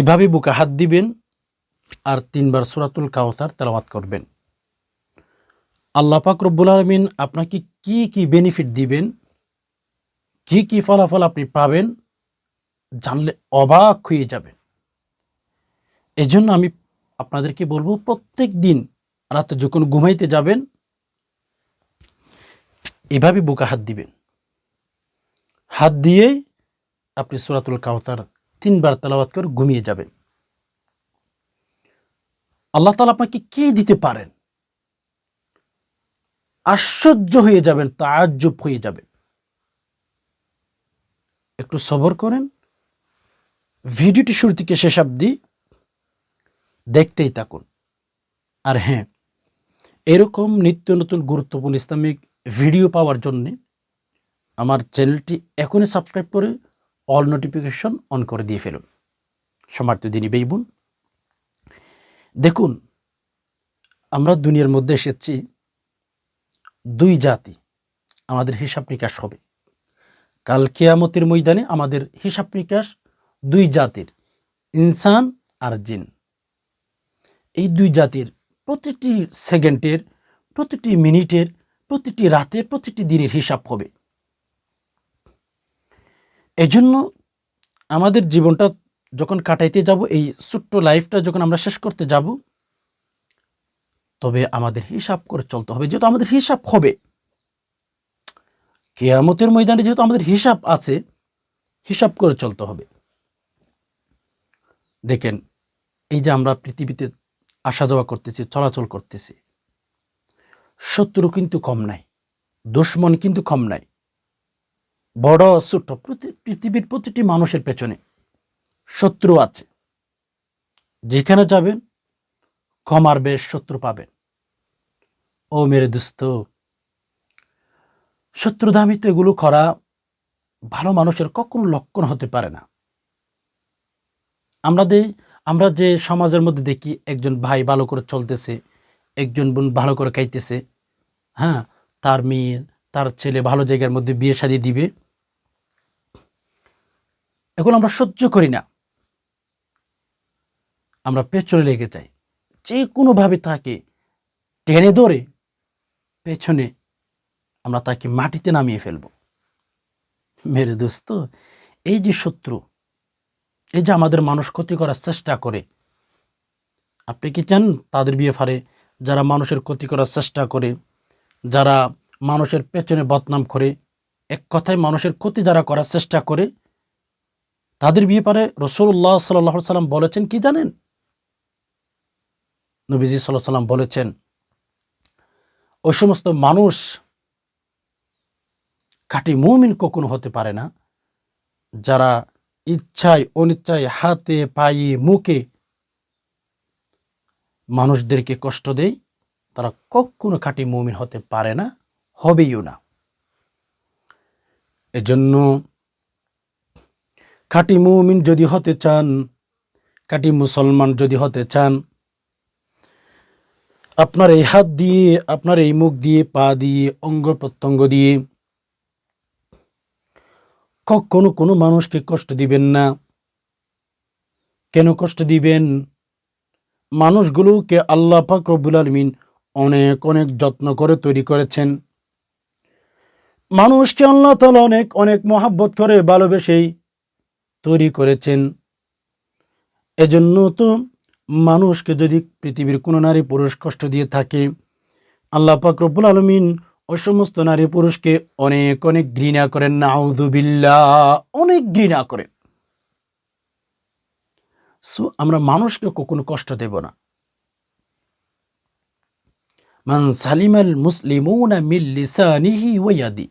এভাবে বুকে হাত দিবেন আর তিনবার সুরাতুল কাউসার তেলাওয়াত করবেন। আল্লাহ পাক রব্বুল আলমিন আপনাকে কি কি বেনিফিট দিবেন, কি কি ফলাফল আপনি পাবেন জানলে অবাক হয়ে যাবেন। এজন্য আমি আপনাদেরকে বলব, প্রত্যেক দিন রাতে যখন ঘুমাইতে যাবেন, এভাবে বুকে হাত দিবেন। হাত দিয়ে আপনি সুরাতুল কাউতার তিনবার তেলাওয়াত করে ঘুমিয়ে যাবেন আল্লাহ তালা আপনাকে কি দিতে পারেন? আশ্চর্য হয়ে যাবেন তাজ্জব হয়ে যাবেন একটু সবর করেন, ভিডিওটি শুরু থেকে শেষ অবধি দেখতেই থাকুন। আর হ্যাঁ এরকম নিত্য নতুন গুরুত্বপূর্ণ ইসলামিক ভিডিও পাওয়ার জন্যে আমার চ্যানেলটি এখনই সাবস্ক্রাইব করে অল নোটিফিকেশন অন করে দিয়ে ফেলুন। সমার্থ দিনী বেইবুন। দেখুন, আমরা দুনিয়ার মধ্যে এসেছি, দুই জাতি, আমাদের হিসাব নিকাশ হবে। কাল কেয়ামতের ময়দানে আমাদের হিসাব নিকাশ দুই জাতির, ইনসান আর জিন। এই দুই জাতির প্রতিটি সেকেন্ডের, প্রতিটি মিনিটের, প্রতিটি রাতের, প্রতিটি দিনের হিসাব হবে। এজন্য আমাদের জীবনটা যখন কাটাইতে যাব, এই ছোট্ট লাইফটা যখন আমরা শেষ করতে যাব, তবে আমাদের হিসাব করে চলতে হবে। যেহেতু আমাদের হিসাব হবে, কেয়ামতের ময়দানে যেহেতু আমাদের হিসাব আছে, হিসাব করে চলতে হবে। দেখেন, এই যে আমরা পৃথিবীতে আসা যাওয়া করতেছি, চলাচল করতেছি, শত্রু কিন্তু কম নাই, দুশ্মন কিন্তু কম নাই। বড় ছোট প্রতি- পৃথিবীর প্রতিটি মানুষের পেছনে শত্রু আছে। যেখানে যাবেন কম আর বেশ শত্রু পাবেন। ও মেরে দুস্থ শত্রুধামিত এগুলো করা ভালো মানুষের কখনো লক্ষণ হতে পারে না। আমরা যে আমরা যে সমাজের মধ্যে দেখি, একজন ভাই ভালো করে চলতেছে, একজন বোন ভালো করে খাইতেছে হ্যাঁ তার মেয়ে, তার ছেলে ভালো জায়গার মধ্যে বিয়ে শাদি দিবে এগুলো আমরা সহ্য করি না। আমরা পেছনে লেগে যাই। যে কোনোভাবে তাকে টেনে ধরে পেছনে আমরা তাকে মাটিতে নামিয়ে ফেলব। মেরে দোস্ত, এই যে শত্রু, এই যে আমাদের মানুষ ক্ষতি করার চেষ্টা করে, আপনি কি চান তাদের বিয়ে ফারে যারা মানুষের ক্ষতি করার চেষ্টা করে, যারা মানুষের পেছনে বদনাম করে, এক কথায় মানুষের ক্ষতি যারা করার চেষ্টা করে তাদের বিয়ে পারে রসুল্লাহ সাল্লাহ সাল্লাম বলেছেন, কি জানেন? নবীজি সাল্লাহ সাল্লাম বলেছেন ওই সমস্ত মানুষ, খাঁটি মুমিন কখনো হতে পারে না। যারা ইচ্ছায়, অনিচ্ছায় হাতে, পায়ে, মুখে মানুষদেরকে কষ্ট দেয়, তারা কখনো খাঁটি মুমিন হতে পারে না, হবেইও না। এজন্য খাঁটি মুমিন যদি হতে চান খাঁটি মুসলমান যদি হতে চান, আপনার এই হাত দিয়ে, আপনার এই মুখ দিয়ে, পা দিয়ে, অঙ্গ প্রত্যঙ্গ দিয়ে কখনো কোনো মানুষকে কষ্ট দিবেন না। কেন কষ্ট দিবেন? মানুষগুলোকে আল্লাহ পাক রব্বুল আলমিন অনেক অনেক যত্ন করে তৈরি করেছেন। মানুষকে আল্লাহ তালা অনেক অনেক মহাব্বত করে, ভালোবেসেই তৈরি করেছেন। এজন্য তো মানুষকে যদি পৃথিবীর কোনো নারী পুরুষ কষ্ট দিয়ে থাকে, আল্লাহ রব্বুল আলমিন ওই সমস্ত নারী পুরুষকে অনেক অনেক ঘৃণা করেন। নাউদুবিল্লা অনেক ঘৃণা করেন। আমরা মানুষকে কখনো কষ্ট দেব না। মান সালিমাল মুসলিমুনা মিল লিসানিহি ওয়াদি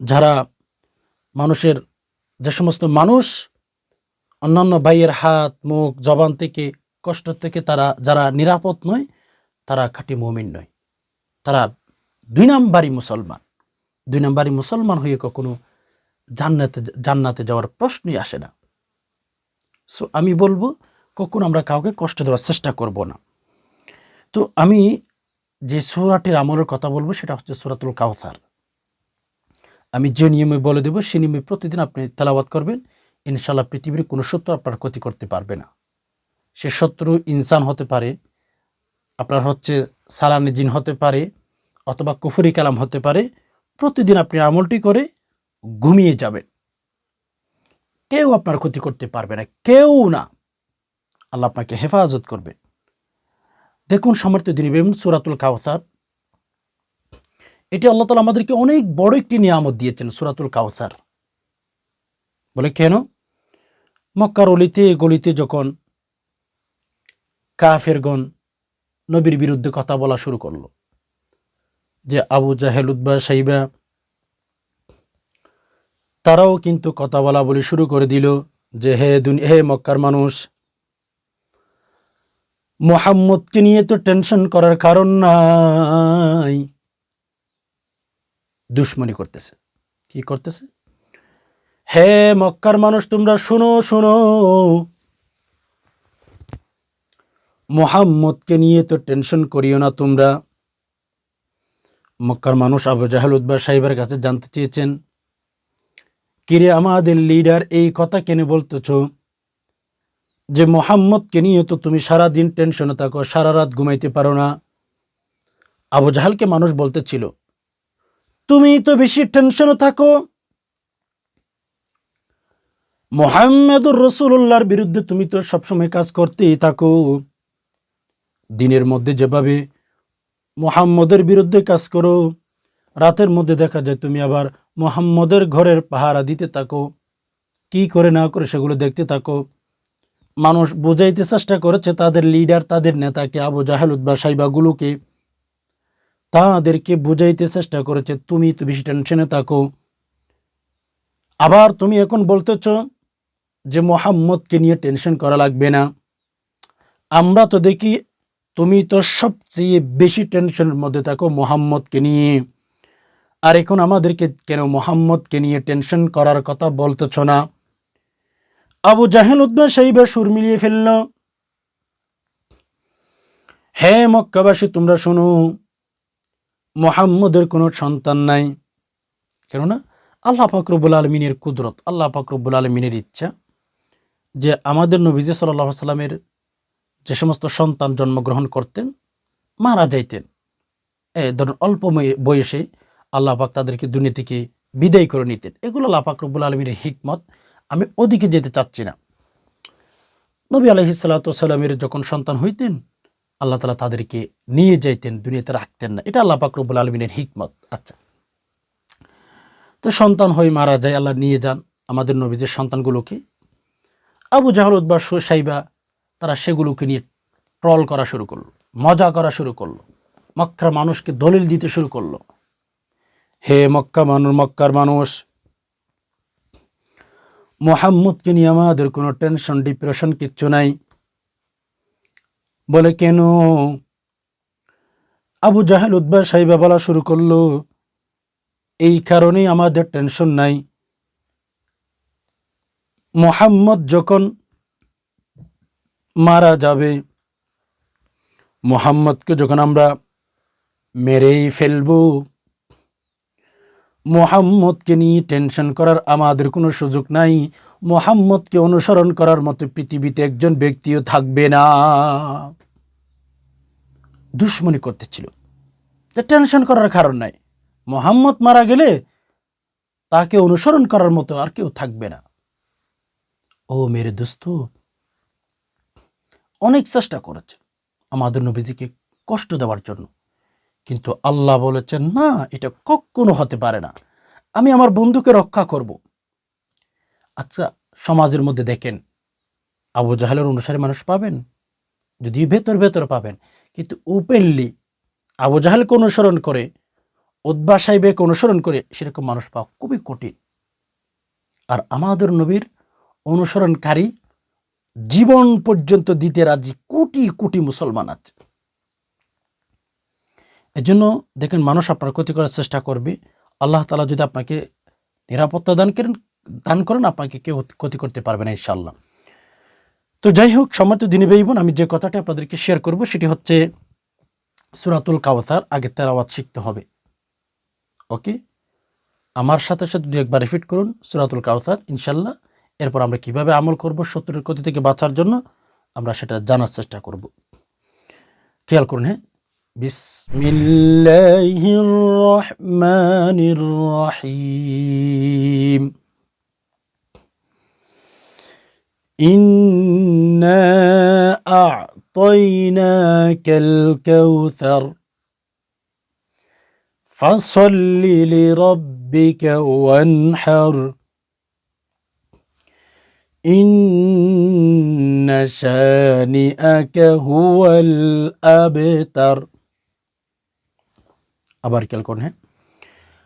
যারা মানুষের যে সমস্ত মানুষ, অন্যান্য ভাইয়ের হাত, মুখ, জবান থেকে, কষ্ট থেকে তারা, যারা নিরাপদ নয়, তারা খাঁটি মুমিন নয়। তারা দুই নাম্বারই মুসলমান। দুই নাম্বারই মুসলমান হয়ে কখনো জান্নাতে জান্নাতে যাওয়ার প্রশ্নই আসে না। সো আমি বলব, কখনো আমরা কাউকে কষ্ট দেওয়ার চেষ্টা করব না। তো আমি যে সুরাটির আমলের কথা বলব, সেটা হচ্ছে সুরাতুল কাউসার আমি যে নিয়মে বলে দেবো, সে নিয়মে প্রতিদিন আপনি তেলাবাদ করবেন। ইনশাল্লাহ পৃথিবীর কোনো শত্রু আপনার ক্ষতি করতে পারবে না। সে শত্রু ইনসান হতে পারে, আপনার হচ্ছে সালানি জিন হতে পারে, অথবা কুফুরি কালাম হতে পারে। প্রতিদিন আপনি আমলটি করে ঘুমিয়ে যাবেন। কেউ আপনার ক্ষতি করতে পারবে না, কেউ না। আল্লাহ আপনাকে হেফাজত করবে দেখুন সমর্থ দিনী বেমন সুরাতুল কাউসার এটি আল্লাহ তালা আমাদেরকে অনেক বড় একটি নিয়ামত দিয়েছেন সুরাতুল কাউসার বলে কেন? মক্কার অলিতে, গলিতে যখন কাফেরগণ নবীর বিরুদ্ধে কথা বলা শুরু করল, যে আবু জাহেল উদ্বা সাইবা, তারাও কিন্তু কথা বলা বলে শুরু করে দিল যে, হে দুনি, হে মক্কার মানুষ, মোহাম্মদকে নিয়ে তো টেনশন করার কারণ নাই। দুশ্মনী করতেছে। কি করতেছে? হে মক্কার মানুষ, তোমরা শোনো শোনো। মোহাম্মদকে নিয়ে তো টেনশন করিও না তোমরা। মক্কার মানুষ আবু জাহাল উদ্বা সাহেবের কাছে জানতে চেয়েছেন, কিরে আমাদের লিডার, এই কথা কেন বলতেছ? যে মোহাম্মদকে নিয়ে তো তুমি সারা দিন টেনশনে থাকো, সারা রাত ঘুমাইতে পারো না। আবু জাহালকে মানুষ বলতেছিল তুমি তো বেশি টেনশনে থাকো। মোহাম্মদুর রসুল্লাহর বিরুদ্ধে তুমি তো সবসময় কাজ করতেই থাকো। দিনের মধ্যে যেভাবে মোহাম্মদের বিরুদ্ধে কাজ করো, রাতের মধ্যে দেখা যায় তুমি আবার মোহাম্মদের ঘরের পাহারা দিতে থাকো। কি করে না করে সেগুলো দেখতে থাকো। মানুষ বোঝাইতে চেষ্টা করেছে তাদের লিডার তাদের নেতাকে, আবু জাহেল বা সাইবাগুলোকে তাদেরকে বুঝাইতে চেষ্টা করেছে, তুমি তো বেশি টেনশনে থাকো। আবার তুমি এখন বলতেছ যে মোহাম্মদকে নিয়ে টেনশন করা লাগবে না। আমরা তো দেখি তুমি তো সবচেয়ে বেশি টেনশনের মধ্যে থাকো মোহাম্মদকে নিয়ে। আর এখন আমাদেরকে কেন মোহাম্মদকে নিয়ে টেনশন করার কথা বলতেছ না? আবু জাহেল উদ্বা সাইবা সুর মিলিয়ে ফেলল, হে মক্কাবাসী, তোমরা শোনো মোহাম্মদের কোনো সন্তান নাই। কেননা আল্লাহ ফাকরবুল আলমিনের কুদরত, আল্লাহ ফাকরবুল আলমিনের ইচ্ছা যে আমাদের নবীজ সাল্লাহ সাল্লামের যে সমস্ত সন্তান জন্মগ্রহণ করতেন, মারা যাইতেন। এ ধরুন অল্প বয়সে আল্লাহ পাক তাদেরকে দুনিয়া থেকে বিদায় করে নিতেন। এগুলো আল্লাহ পাক রব্বুল আলমীর হিকমত। আমি ওদিকে যেতে চাচ্ছি না। নবী আলহিসাল্লামের যখন সন্তান হইতেন আল্লাহ তালা তাদেরকে নিয়ে যাইতেন, দুনিয়াতে রাখতেন না। এটা আল্লাহ পাক রব্বুল আলমিনের হিকমত। আচ্ছা। তো সন্তান হয়ে মারা যায়, আল্লাহ নিয়ে যান আমাদের নবীজের সন্তানগুলোকে। আবু জাহল উদ্বাস সাইবা, তারা সেগুলোকে নিয়ে ট্রল করা শুরু করল, মজা করা শুরু করল, মক্কার মানুষকে দলিল দিতে শুরু করল। হে মক্কা মানুষ মক্কার মানুষ, মোহাম্মদকে নিয়ে আমাদের কোনো টেনশন, ডিপ্রেশন কিচ্ছু নাই। বলে, কেন? আবু জাহেল উদ্বাস সাহিবা বলা শুরু করল, এই কারণেই আমাদের টেনশন নাই। মোহাম্মদ যখন মারা যাবে, মোহাম্মদকে যখন আমরা মেরেই ফেলব, মোহাম্মদকে নিয়ে টেনশন করার আমাদের কোনো সুযোগ নাই। মোহাম্মদকে অনুসরণ করার মতো পৃথিবীতে একজন ব্যক্তিও থাকবে না। দুশ্মনী করতেছিল। টেনশন করার কারণ নাই। মোহাম্মদ মারা গেলে তাকে অনুসরণ করার মতো আর কেউ থাকবে না। ও মেরে দোস্ত, অনেক চেষ্টা করেছে আমাদের নবীজিকে কষ্ট দেওয়ার জন্য। কিন্তু আল্লাহ বলেছেন, না, এটা কখনো হতে পারে না। আমি আমার বন্ধুকে রক্ষা করব। আচ্ছা সমাজের মধ্যে দেখেন, আবু জাহালের অনুসারী মানুষ পাবেন যদি ভেতর ভেতর পাবেন, কিন্তু ওপেনলি আবু জাহালকে অনুসরণ করে উদ্বা সাহেবকে অনুসরণ করে সেরকম মানুষ পাওয়া খুবই কঠিন। আর আমাদের নবীর অনুসরণকারী জীবন পর্যন্ত দিতে রাজি কোটি কোটি মুসলমান আছে। এজন্য দেখেন, মানুষ আপনার ক্ষতি করার চেষ্টা করবে। আল্লাহ তালা যদি আপনাকে নিরাপত্তা দান করেন দান করেন, আপনাকে কেউ ক্ষতি করতে পারবে না ইনশাল্লাহ তো যাই হোক সম্মত দিনী ভাই বোন, আমি যে কথাটা আপনাদেরকে শেয়ার করব, সেটি হচ্ছে সুরাতুল কাওসার, আগে তার আওয়াজ শিখতে হবে। ওকে? আমার সাথে সাথে দু একবার রিপিট করুন, সুরাতুল কাউসার ইনশাল্লাহ এরপর আমরা কীভাবে আমল করব, শত্রুর ক্ষতি থেকে বাঁচার জন্য আমরা সেটা জানার চেষ্টা করব। খেয়াল করুন হ্যাঁ? বিসমিল্লাহির রহমানির রহিম। إنا أعطيناك الكوثر. فصل لربك وانحر. إن شانئك هو الأبتر. أبارك الكون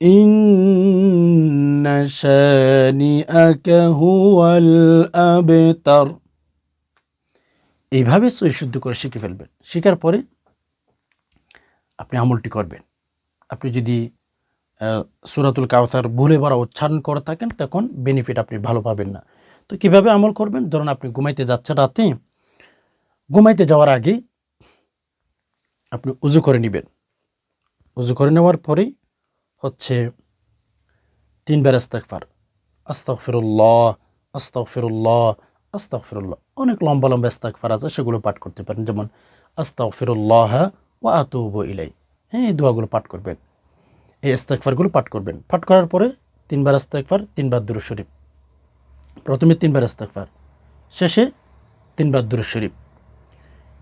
إن شانئك هو الأبتر এইভাবে সই শুদ্ধ করে শিখে ফেলবেন শেখার পরে আপনি আমলটি করবেন আপনি যদি আহ, সূরাতুল কাউসার ভুলে বাড়া উচ্চারণ করে থাকেন তখন বেনিফিট আপনি ভালো পাবেন না তো কিভাবে আমল করবেন ধরুন আপনি ঘুমাইতে যাচ্ছেন রাতে ঘুমাইতে যাওয়ার আগে আপনি উজু করে নেবেন উজু করে নেওয়ার পরেই হচ্ছে তিনবার আস্তাগফার আস্তাগফিরুল্লাহ আস্তাগফিরুল্লাহ আস্তাগফিরুল্লাহ। অনেক লম্বা লম্বা আস্তাগফার আছে, সেগুলো পাঠ করতে পারেন। যেমন, আস্তাগফিরুল্লাহ ওয়া আতুবু ইলাই হ্যাঁ এই দোয়াগুলো পাঠ করবেন। এই ইস্তেকফারগুলো পাঠ করবেন। পাঠ করার পরে তিনবার ইস্তেকফার তিনবার দুরু শরীফ। প্রথমে তিনবার ইস্তেকফার শেষে তিনবার দুরু শরীফ।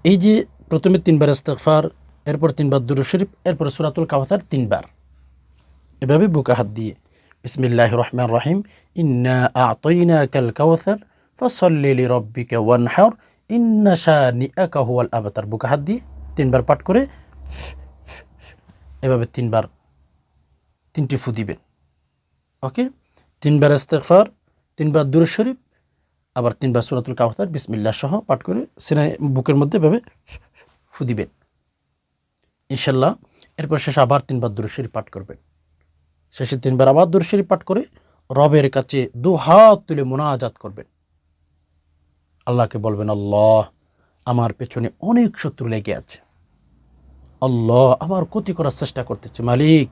এই যে প্রথমে তিনবার ইস্তেকফার এরপর তিনবার দুরু শরীফ, এরপর সুরাতুল কাওয়াসার তিনবার। এভাবে বুকে হাত দিয়ে বিসমিল্লাহ রহমান রহিম, ইন্না আতইনা কাল কাওয়াসার ফসল্লি রব্বিকা ওয়ানহার, ইন্না শানিআকা হুয়াল আবতার। বুকে হাত দিয়ে তিনবার পাঠ করে এভাবে তিনবার, তিনটি ফু দিবেন। ওকে? তিনবার ইস্তেগফার, তিনবার দুরূদ শরীফ, আবার তিনবার সূরাতুল কাউসার বিসমিল্লাহ সহ পাঠ করে সিনাই বুকের মধ্যে এভাবে ফু দিবেন। ইনশাল্লাহ এরপর শেষে আবার তিনবার দুরূদ শরীফ পাঠ করবেন। শেষে তিনবার আবার দুরূদ শরীফ পাঠ করে রবের কাছে দু হাত তুলে মোনাজাত করবেন। আল্লাহকে বলবেন, আল্লাহ, আমার পেছনে অনেক শত্রু লেগে আছে। আল্লাহ, আমার ক্ষতি করার চেষ্টা করতেছে। মালিক,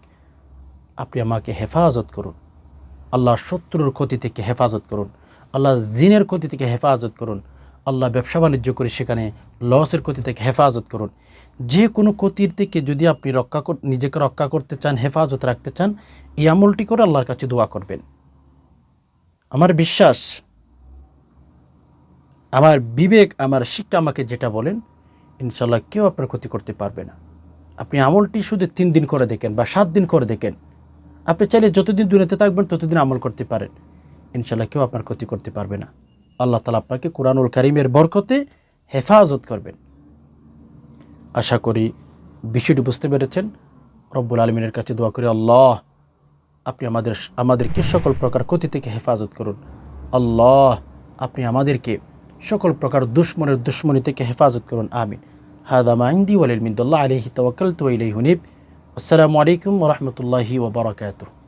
আপনি আমাকে হেফাজত করুন। আল্লাহ শত্রুর ক্ষতি থেকে হেফাজত করুন। আল্লাহ জিনের ক্ষতি থেকে হেফাজত করুন। আল্লাহ ব্যবসা বাণিজ্য করে সেখানে লসের ক্ষতি থেকে হেফাজত করুন। যে কোনো ক্ষতির থেকে যদি আপনি রক্ষা নিজেকে রক্ষা করতে চান, হেফাজত রাখতে চান, এই আমলটি করে আল্লাহর কাছে দোয়া করবেন। আমার বিশ্বাস, আমার বিবেক, আমার শিক্ষা আমাকে যেটা বলেন ইনশাল্লাহ কেউ আপনার ক্ষতি করতে পারবে না। আপনি আমলটি শুধু তিন দিন করে দেখেন বা সাত দিন করে দেখেন। আপনি চাইলে যতদিন দুনিয়াতে থাকবেন, ততদিন আমল করতে পারেন। ইনশাল্লাহ কেউ আপনার ক্ষতি করতে পারবে না। আল্লাহ তালা আপনাকে কোরআনুল কারিমের বরকতে হেফাজত করবেন। আশা করি বিষয়টি বুঝতে পেরেছেন। রব্বুল আলমিনের কাছে দোয়া করি, আল্লাহ, আপনি আমাদের, আমাদেরকে সকল প্রকার ক্ষতি থেকে হেফাজত করুন। আল্লাহ, আপনি আমাদেরকে সকল প্রকার দুশ্মনের দুশ্মনী থেকে হেফাজত করুন। আমিন। হাদা মাইন্দি ওয়ালিল মিন্দুল্লাহ আলহি তওয়াক্কালতু ওয়া ইলাইহি হুনিব আসসালামু আলাইকুম রাহমাতুল্লাহি ওয়া বারাকাতুহু।